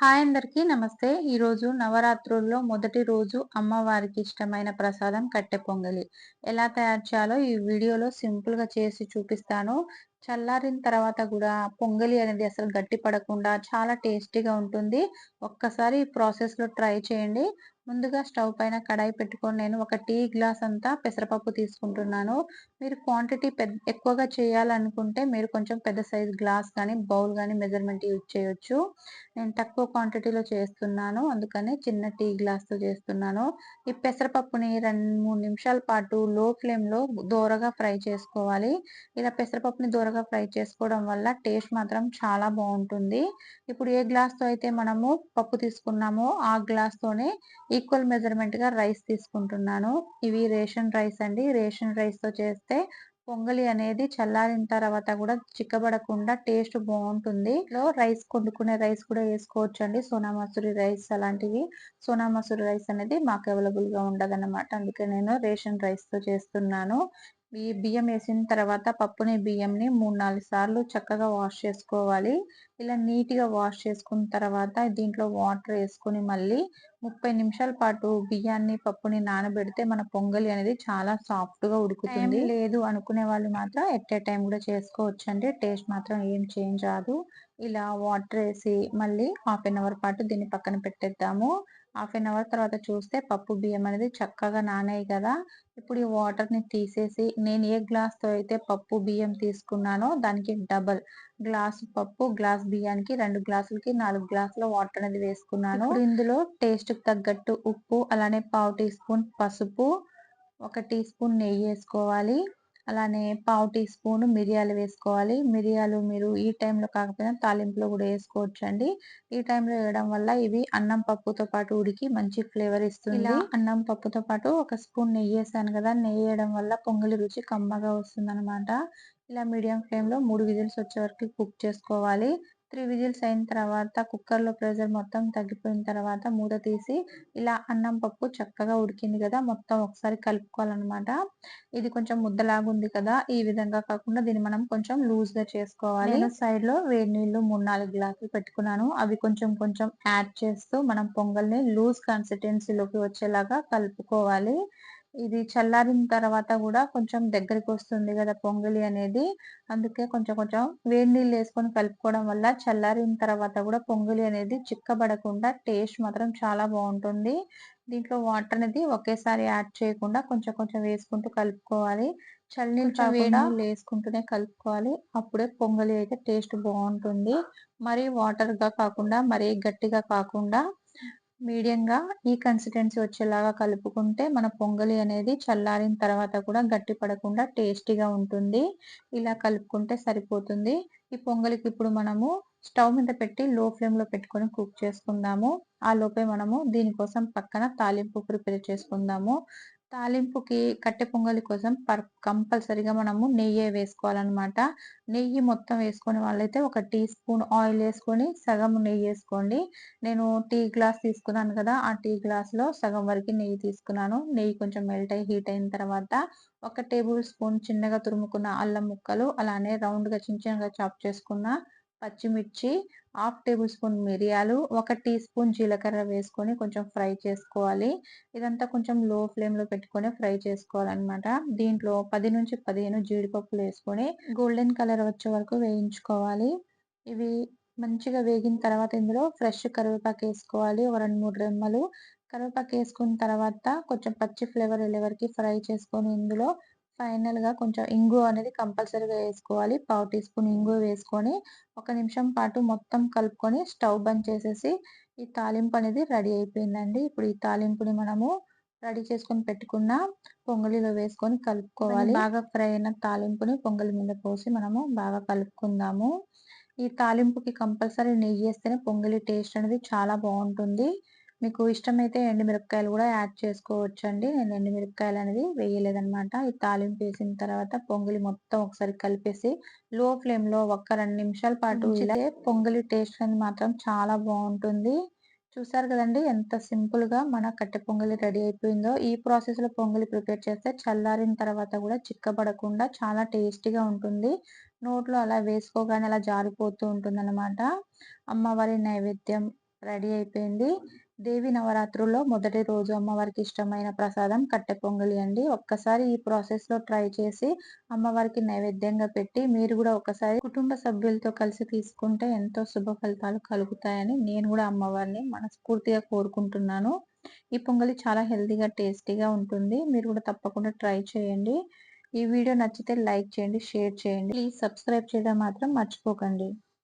Hi అందరికీ నమస్తే. ఈరోజు నవరాత్రుల్లో మొదటి రోజు అమ్మవారికి ఇష్టమైన ప్రసాదం కట్టె పొంగలి. ఎలా తయారు చేయాలో ఈ వీడియోలో సింపుల్గా చేసి చూపిస్తాను. చల్లారిన తర్వాత కూడా పొంగలి అనేది అసలు గట్టి పడకుండా చాలా టేస్టీగా ఉంటుంది. ఒక్కసారి ఈ ప్రాసెస్లో ట్రై చేయండి. ముందుగా స్టవ్ పైన కడాయి పెట్టుకొని నేను ఒక టీ గ్లాస్ అంతా పెసరపప్పు తీసుకుంటున్నాను. మీరు క్వాంటిటీ పెద్ద ఎక్కువగా చేయాలనుకుంటే మీరు కొంచెం పెద్ద సైజ్ గ్లాస్ కానీ బౌల్ కానీ మెజర్మెంట్ యూజ్ చేయొచ్చు. నేను తక్కువ క్వాంటిటీలో చేస్తున్నాను. అందుకని చిన్న టీ గ్లాస్తో చేస్తున్నాను. ఈ పెసరపప్పుని రెండు మూడు నిమిషాల పాటు లో ఫ్లేమ్లో దోరగా ఫ్రై చేసుకోవాలి. ఇలా పెసరపప్పుని దోరగా ఫ్రై చేసుకోవడం వల్ల టేస్ట్ మాత్రం చాలా బాగుంటుంది. ఇప్పుడు ఏ గ్లాస్తో అయితే మనము పప్పు తీసుకున్నామో ఆ గ్లాస్తోనే ఈక్వల్ మెజర్మెంట్గా రైస్ తీసుకుంటున్నాను. ఇవి రేషన్ రైస్ అండి. రేషన్ రైస్తో చేస్తే పొంగలి అనేది చల్లారిన తర్వాత కూడా చిక్కబడకుండా టేస్ట్ బాగుంటుంది. లో రైస్ కొండుకునే రైస్ కూడా వేసుకోవచ్చు అండి సోనా మసూరి రైస్ అలాంటివి. సోనా మసూరి రైస్ అనేది మాకు అవైలబుల్గా ఉండదు అందుకే నేను రేషన్ రైస్తో చేస్తున్నాను. ఈ బియ్యం వేసిన తర్వాత పప్పుని బియ్యంని మూడు నాలుగు సార్లు చక్కగా వాష్ చేసుకోవాలి. ఇలా నీట్గా వాష్ చేసుకున్న తర్వాత దీంట్లో వాటర్ వేసుకుని మళ్ళీ ముప్పై నిమిషాల పాటు బియ్యాన్ని పప్పుని నానబెడితే మన పొంగలి అనేది చాలా సాఫ్ట్గా ఉడుకుతుంది లేదు అనుకునే వాళ్ళు మాత్రం ఎట్ ఏ టైం కూడా చేసుకోవచ్చు అండి టేస్ట్ మాత్రం ఏం చేంజ్ రాదు. ఇలా వాటర్ వేసి మళ్ళీ హాఫ్ అన్ అవర్ పాటు దీన్ని పక్కన పెట్టేద్దాము. హాఫ్ అన్ అవర్ తర్వాత చూస్తే పప్పు బియ్యం అనేది చక్కగా నానాయి కదా. ఇప్పుడు ఈ వాటర్ని తీసేసి నేను ఏ గ్లాస్తో అయితే పప్పు బియ్యం తీసుకున్నానో దానికి డబల్ గ్లాస్ పప్పు గ్లాస్ బియ్యానికి రెండు గ్లాసులకి నాలుగు గ్లాసుల వాటర్ అనేది వేసుకున్నాను. ఇందులో టేస్ట్ తగ్గట్టు ఉప్పు అలానే పావు టీ స్పూన్ పసుపు ఒక టీ స్పూన్ నెయ్యి వేసుకోవాలి. అలానే పావు టీ స్పూన్ మిరియాలు వేసుకోవాలి. మిరియాలు మీరు ఈ టైంలో కాకపోయినా తాలింపులో కూడా వేసుకోవచ్చు అండి ఈ టైంలో వేయడం వల్ల ఇవి అన్నం పప్పుతో పాటు ఉడికి మంచి ఫ్లేవర్ ఇస్తుంది. ఇలా అన్నం పప్పుతో పాటు ఒక స్పూన్ నెయ్యి వేసాను కదా నెయ్యి వేయడం వల్ల పొంగలి రుచి కమ్మగా వస్తుంది ఇలా మీడియం ఫ్లేమ్లో మూడు విజిల్స్ వచ్చే వరకు కుక్ చేసుకోవాలి. త్రీ విజిల్స్ అయిన తర్వాత కుక్కర్లో ప్రెషర్ మొత్తం తగ్గిపోయిన తర్వాత మూత తీసి ఇలా అన్నం పప్పు చక్కగా ఉడికింది కదా మొత్తం ఒకసారి కలుపుకోవాలన్నమాట. ఇది కొంచెం ముద్దలాగా ఉంది కదా ఈ విధంగా కాకుండా దీన్ని మనం కొంచెం లూజ్గా చేసుకోవాలి. సైడ్లో వేడి నీళ్ళు మూడు నాలుగు గ్లాసులు పెట్టుకున్నాను. అవి కొంచెం కొంచెం యాడ్ చేస్తూ మనం పొంగల్ని లూజ్ కన్సిస్టెన్సీలోకి వచ్చేలాగా కలుపుకోవాలి. ఇది చల్లారిన తర్వాత కూడా కొంచెం దగ్గరికి వస్తుంది కదా పొంగలి అనేది. అందుకే కొంచెం కొంచెం వేడి నీళ్ళు వేసుకొని కలుపుకోవడం వల్ల చల్లారిన తర్వాత కూడా పొంగలి అనేది చిక్కబడకుండా టేస్ట్ మాత్రం చాలా బాగుంటుంది. దీంట్లో వాటర్ అనేది ఒకేసారి యాడ్ చేయకుండా కొంచెం కొంచెం వేసుకుంటూ కలుపుకోవాలి. చల్లనీళ్ళు కాకుండా వేసుకుంటూనే కలుపుకోవాలి. అప్పుడే పొంగలి అయితే టేస్ట్ బాగుంటుంది. మరీ వాటర్గా కాకుండా మరీ గట్టిగా కాకుండా మీడియంగా ఈ కన్సిస్టెన్సీ వచ్చేలాగా కలుపుకుంటే మన పొంగలి అనేది చల్లారిన తర్వాత కూడా గట్టి పడకుండా టేస్టీగా ఉంటుంది. ఇలా కలుపుకుంటే సరిపోతుంది. ఈ పొంగలికి ఇప్పుడు మనము స్టవ్ మీద పెట్టి లో ఫ్లేమ్లో పెట్టుకొని కుక్ చేసుకుందాము. ఆ లోపే మనము దీనికోసం పక్కన తాలింపు ప్రిపేర్ చేసుకుందాము. తాలింపుకి కట్టె పొంగలి కోసం పర్ కంపల్సరిగా మనము నెయ్యి వేసుకోవాలన్నమాట. నెయ్యి మొత్తం వేసుకునే వాళ్ళైతే ఒక టీ స్పూన్ ఆయిల్ వేసుకొని సగం నెయ్యి వేసుకోండి. నేను టీ గ్లాస్ తీసుకున్నాను కదా ఆ టీ గ్లాస్లో సగం వరకు నెయ్యి తీసుకున్నాను. నెయ్యి కొంచెం మెల్ట్ అయ్యి హీట్ అయిన తర్వాత ఒక టేబుల్ స్పూన్ చిన్నగా తురుముకున్న అల్లం ముక్కలు అలానే రౌండ్గా చిన్న చిన్నగా చాప్ చేసుకున్న పచ్చిమిర్చి హాఫ్ టేబుల్ స్పూన్ మిరియాలు ఒక టీ స్పూన్ జీలకర్ర వేసుకొని కొంచెం ఫ్రై చేసుకోవాలి. ఇదంతా కొంచెం లో ఫ్లేమ్లో పెట్టుకొని ఫ్రై చేసుకోవాలన్నమాట. దీంట్లో పది నుంచి పదిహేను జీడిపప్పులు వేసుకొని గోల్డెన్ కలర్ వచ్చే వరకు వేయించుకోవాలి. ఇవి మంచిగా వేగిన తర్వాత ఇందులో ఫ్రెష్ కరివేపాకు వేసుకోవాలి. ఒక రెండు మూడు రెమ్మలు. కరివేపాకు వేసుకున్న తర్వాత కొంచెం పచ్చి ఫ్లేవర్ వెళ్ళే వరకు ఫ్రై చేసుకొని ఇందులో ఫైనల్గా కొంచెం ఇంగు అనేది కంపల్సరీగా వేసుకోవాలి. పావు టీ స్పూన్ ఇంగు వేసుకొని ఒక నిమిషం పాటు మొత్తం కలుపుకొని స్టవ్ బంద్ చేసేసి ఈ తాలింపు అనేది రెడీ అయిపోయిందండి. ఇప్పుడు ఈ తాలింపుని మనము రెడీ చేసుకొని పెట్టుకున్న పొంగలిలో వేసుకొని కలుపుకోవాలి. బాగా ఫ్రై అయిన తాలింపుని పొంగలి మీద పోసి మనము బాగా కలుపుకుందాము. ఈ తాలింపుకి కంపల్సరీ నెయ్యి వేస్తేనే పొంగలి టేస్ట్ అనేది చాలా బాగుంటుంది. మీకు ఇష్టమైతే ఎండుమిరపకాయలు కూడా యాడ్ చేసుకోవచ్చు అండి నేను ఎండుమిరపకాయలు అనేది వేయలేదనమాట ఈ తాలింపు వేసిన తర్వాత పొంగలి మొత్తం ఒకసారి కలిపేసి లో ఫ్లేమ్లో ఒక్క రెండు నిమిషాల పాటు పొంగలి టేస్ట్ అనేది మాత్రం చాలా బాగుంటుంది. చూసారు కదండి ఎంత సింపుల్గా మన కట్టె పొంగలి రెడీ అయిపోయిందో. ఈ ప్రాసెస్లో పొంగలి ప్రిపేర్ చేస్తే చల్లారిన తర్వాత కూడా చిక్కబడకుండా చాలా టేస్టీగా ఉంటుంది. నోట్లో అలా వేసుకోగానే అలా జారిపోతూ ఉంటుంది అనమాట అమ్మవారి నైవేద్యం రెడీ అయిపోయింది. దేవి నవరాత్రుల్లో మొదటి రోజు అమ్మవారికి ఇష్టమైన ప్రసాదం కట్టె పొంగలి అండి. ఒక్కసారి ఈ ప్రాసెస్లో ట్రై చేసి అమ్మవారికి నైవేద్యంగా పెట్టి మీరు కూడా ఒకసారి కుటుంబ సభ్యులతో కలిసి తీసుకుంటే ఎంతో శుభ ఫలితాలు కలుగుతాయని నేను కూడా అమ్మవారిని మనస్ఫూర్తిగా కోరుకుంటున్నాను. ఈ పొంగలి చాలా హెల్తీగా టేస్టీగా ఉంటుంది. మీరు కూడా తప్పకుండా ట్రై చేయండి. ఈ వీడియో నచ్చితే లైక్ చేయండి షేర్ చేయండి. ప్లీజ్ సబ్స్క్రైబ్ చేయడం మాత్రం మర్చిపోకండి.